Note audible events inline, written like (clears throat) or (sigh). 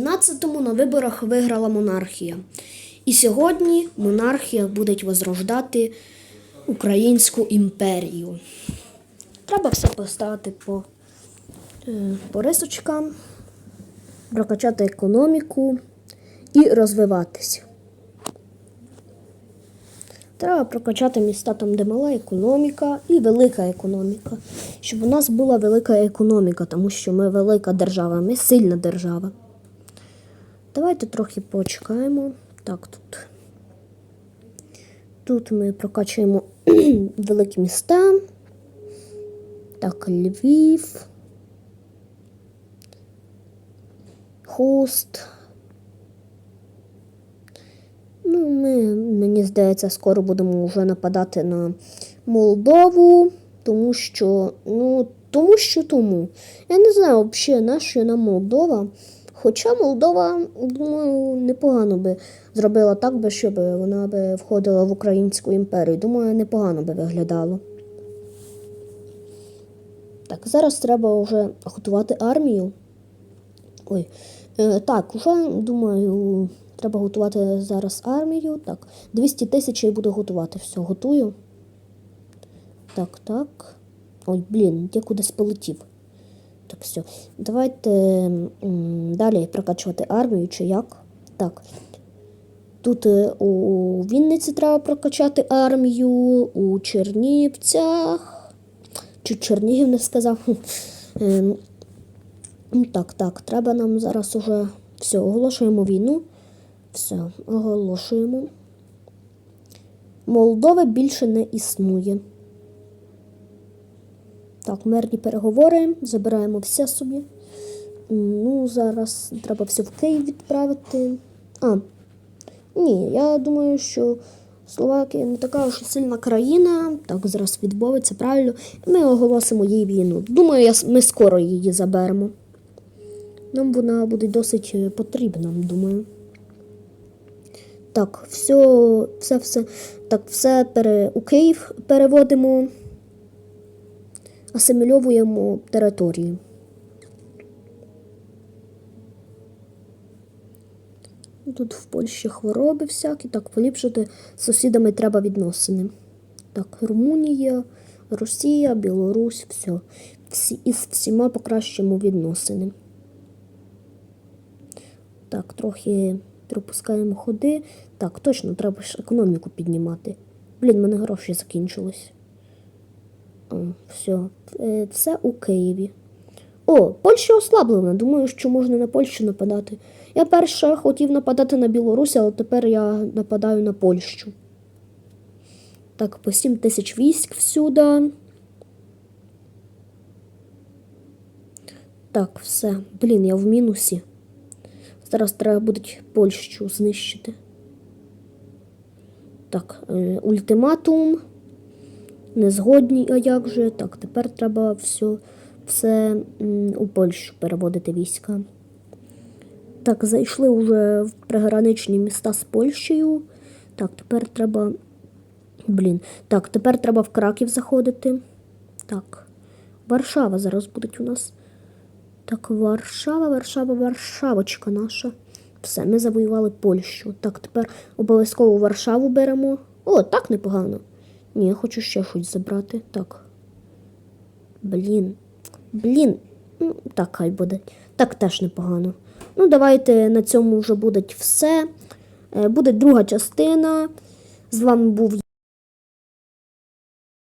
17-му на виборах виграла монархія. І сьогодні монархія буде возрождати Українську імперію. Треба все поставити по, е, по рисочкам, прокачати економіку і розвиватися. Треба прокачати міста там, де мала економіка і велика економіка. Щоб у нас була велика економіка, тому що ми велика держава, ми сильна держава. Давайте трохи почекаємо. Так, тут. Тут ми прокачуємо (clears throat) великі міста. Так, Львів. Хост. Ну, ми, мені здається, скоро будемо вже нападати на Молдову, тому що, ну, тому що тому. Я не знаю взагалі, на що нам Молдова. Хоча Молдова, думаю, непогано би зробила так, би, щоб вона би входила в Українську імперію. Думаю, непогано би виглядало. Так, зараз треба вже готувати армію. Ой, е, так, вже думаю, треба готувати зараз армію. Так, 200 тисяч я буду готувати. Все, готую. Так, так. Ой, блін, я кудись полетів. Так, все. Давайте далі прокачувати армію чи як. Так. Тут е, у Вінниці треба прокачати армію, у Чернівцях. Чи Чернігів не сказав. Ем, Так, так, треба нам зараз уже все, оголошуємо війну. Все, оголошуємо. Молдови більше не існує. Так, мирні переговори, забираємо все собі. Ну, зараз треба все в Київ відправити. А, ні, я думаю, що Словакія не така вже сильна країна. Так, зараз відбовиться, правильно. Ми оголосимо їй війну. Думаю, я, ми скоро її заберемо. Нам вона буде досить е, потрібна, думаю. Так, все, все, все. Так, все пере, у Київ переводимо, асимільовуємо територію. Тут в Польщі хвороби всякі. Так, поліпшити з сусідами треба відносини. Так, Румунія, Росія, Білорусь, все. Всі, із всіма покращимо відносини. Так, трохи пропускаємо ходи. Так, точно, треба ж економіку піднімати. Блін, в мене гроші закінчились. Все. Е, Все у Києві. О, Польща ослаблена. Думаю, що можна на Польщу нападати. Я перше хотів нападати на Білорусь, але тепер я нападаю на Польщу. Так, по 7 тисяч військ всюди. Так, все. Блін, я в мінусі. Зараз треба буде Польщу знищити. Так, е, ультиматум. Незгодні, а як же? Так, тепер треба все, все у Польщу переводити війська. Так, зайшли вже в приграничні міста з Польщею. Так, тепер треба. Блін. Так, тепер треба в Краків заходити. Так. Варшава зараз буде у нас. Так, Варшава, Варшава, Варшавочка наша. Все, ми завоювали Польщу. Так, тепер обов'язково Варшаву беремо. О, так непогано. Ні, я хочу ще щось забрати. Так. Блін. Блін. Ну, так, хай буде. Так теж непогано. Ну, давайте на цьому вже буде все. Е, Буде друга частина. З вами був